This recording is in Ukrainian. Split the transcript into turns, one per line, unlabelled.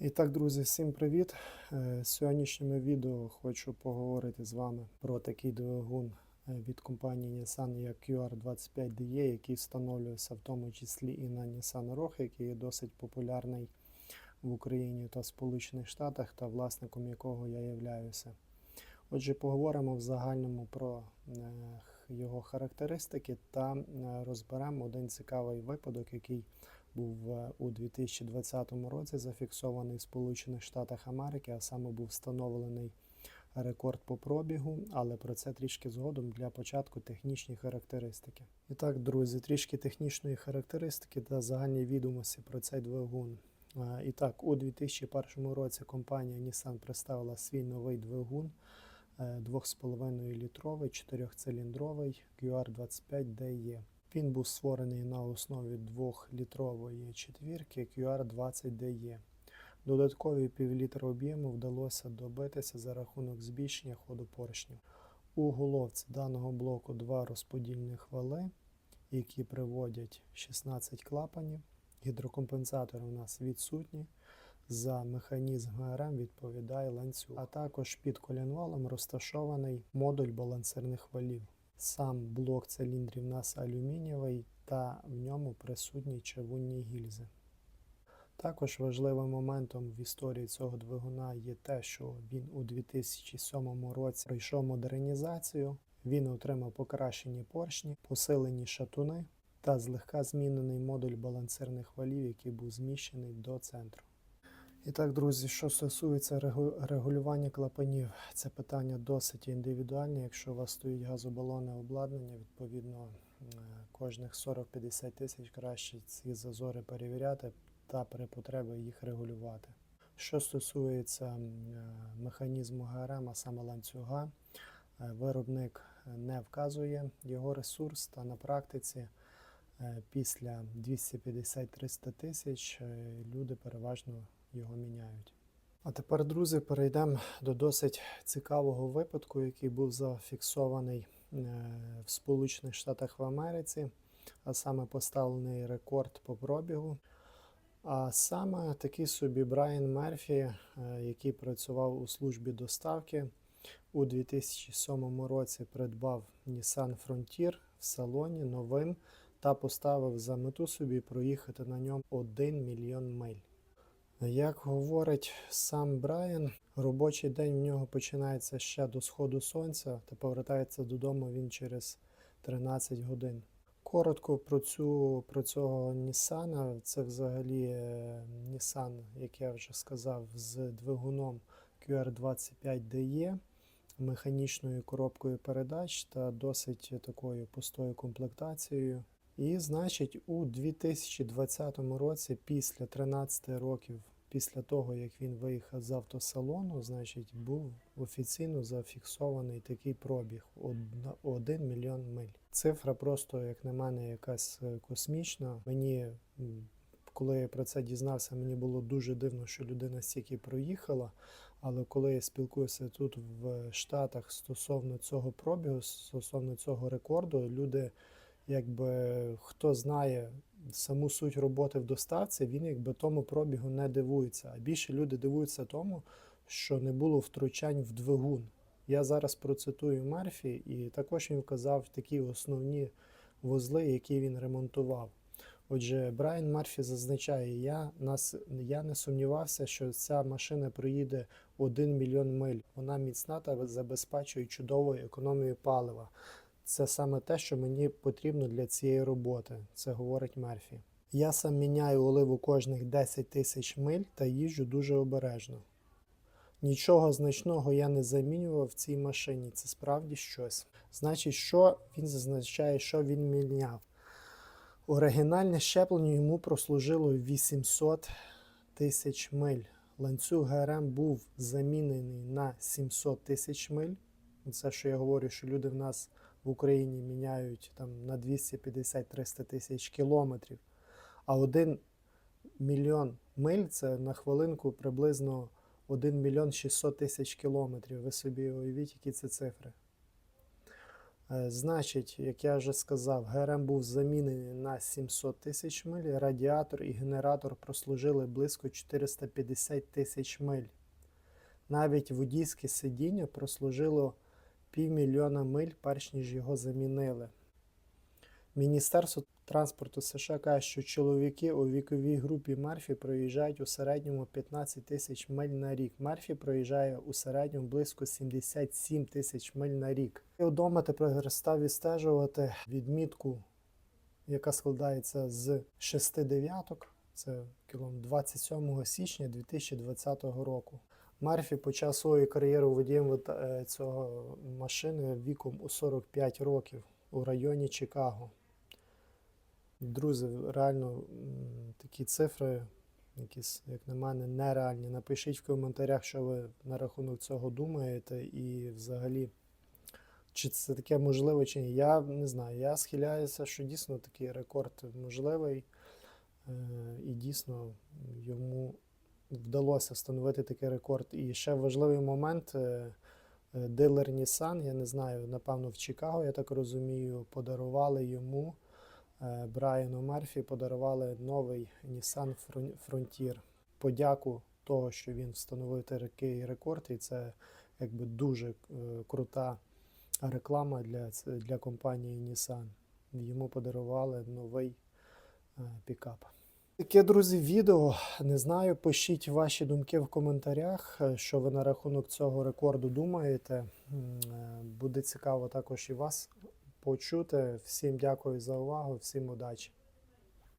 І так, друзі, всім привіт! Е, В сьогоднішньому відео хочу поговорити з вами про такий двигун е, від компанії Nissan як QR25DE, який встановлюється в тому числі і на Nissan Rogue, який є досить популярний в Україні та Сполучених Штатах, та власником якого я являюся. Отже, поговоримо в загальному про е, його характеристики та е, розберемо один цікавий випадок, який був е, у 2020 році зафіксований в Сполучених Штатах Америки, а саме був встановлений рекорд по пробігу, але про це трішки згодом для початку технічні характеристики. І так, друзі, трішки технічної характеристики та загальні відомості про цей двигун. Е, І так, у 2001 році компанія Nissan представила свій новий двигун е, 2,5 літровий 4-циліндровий QR25DE. Він був створений на основі 2-літрової четвірки QR20DE. Додаткові півлітра об'єму вдалося добитися за рахунок збільшення ходу поршнів. У головці даного блоку два розподільних вали, які приводять 16 клапанів. Гідрокомпенсатори у нас відсутні. За механізм ГРМ відповідає ланцюг, а також під колінвалом розташований модуль балансирних валів. Сам блок циліндрів у нас алюмінієвий та в ньому присутні чавунні гільзи. Також важливим моментом в історії цього двигуна є те, що він у 2007 році пройшов модернізацію, він отримав покращені поршні, посилені шатуни та злегка змінений модуль балансирних валів, який був зміщений до центру. І так, друзі, що стосується регулювання клапанів, це питання досить індивідуальне. Якщо у вас стоїть газобалонне обладнання, відповідно кожних 40-50 тисяч краще ці зазори перевіряти та при потребі їх регулювати. Що стосується е, механізму ГРМ, а саме ланцюга, е, виробник не вказує його ресурс, та на практиці е, після 250-300 тисяч люди переважно його міняють. А тепер, друзі, перейдемо до досить цікавого випадку, який був зафіксований е, в Сполучених Штатах в Америці, а саме поставлений рекорд по пробігу. А саме такий собі Брайан Мерфі, е, який працював у службі доставки, у 2007 році придбав Nissan Frontier в салоні новим та поставив за мету собі проїхати на ньому 1 мільйон миль. Як говорить сам Брайан, робочий день в нього починається ще до сходу сонця та повертається додому він через 13 годин. Коротко про цю про цього Nissan. Це взагалі е, Nissan, як я вже сказав, з двигуном QR25DE, механічною коробкою передач та досить такою пустою комплектацією. І, значить, у 2020 році, після 13 років після того, як він виїхав з автосалону, значить, був офіційно зафіксований такий пробіг 1 мільйон миль. Цифра просто, як на мене, якась е, космічна. Мені, коли я про це дізнався, мені було дуже дивно, що людина стільки проїхала. Але коли я спілкуюся тут в Штатах стосовно цього пробігу, стосовно цього рекорду, люди якби хто знає саму суть роботи в доставці, він якби тому пробігу не дивується. А більше люди дивуються тому, що не було втручань в двигун. Я зараз процитую Мерфі, і також він вказав такі основні вузли, які він ремонтував. Отже, Брайан Мерфі зазначає, я, нас, я не сумнівався, що ця машина проїде 1 мільйон миль. Вона міцна та забезпечує чудову економію палива. Це саме те, що мені потрібно для цієї роботи, це говорить Мерфі. Я сам міняю оливу кожних 10 тисяч миль та їжджу дуже обережно. Нічого значного я не замінював в цій машині, це справді щось. Значить, що він зазначає, що він міняв. Оригінальне щеплення йому прослужило 800 тисяч миль. Ланцюг ГРМ був замінений на 700 тисяч миль. Це, що я говорю, що люди в нас в Україні міняють там на 250-300 тисяч кілометрів. А 1 мільйон миль це на хвилинку приблизно 1 мільйон 600 тисяч кілометрів. Ви собі уявіть, які це цифри. Е, Значить, як я вже сказав, ГРМ був замінений на 700 тисяч миль, радіатор і генератор прослужили близько 450 тисяч миль. Навіть водійське сидіння прослужило півмільйона миль, перш ніж його замінили. Міністерство транспорту США каже, що чоловіки у віковій групі Мерфі проїжджають у середньому 15 тисяч миль на рік. Мерфі проїжджає у середньому близько 77 тисяч миль на рік. Я вдома тепер став відстежувати відмітку, яка складається з 6 дев'яток. Це кілом 27 січня 2020 року. Мерфі почав свою кар'єру водієм е, цього машини віком у 45 років у районі Чикаго. Друзі, реально такі цифри, якісь, як на мене, нереальні. Напишіть в коментарях, що ви на рахунок цього думаєте, і взагалі, чи це таке можливо, чи ні. Я не знаю. Я схиляюся, що дійсно такий рекорд можливий, е, і дійсно йому вдалося встановити такий рекорд. І ще важливий момент. е, е, Дилер Nissan, я не знаю, напевно, в Чикаго, я так розумію, подарували йому е, Брайану Мерфі подарували новий Nissan Fron- Frontier. Подяку того, що він встановив такий рекорд, і це якби дуже крута реклама для, для компанії Nissan. Йому подарували новий пікап. Таке, друзі, відео. Не знаю, пишіть ваші думки в коментарях, е, що ви на рахунок цього рекорду думаєте. Е, Буде цікаво також і вас почути. Всім дякую за увагу, всім удачі.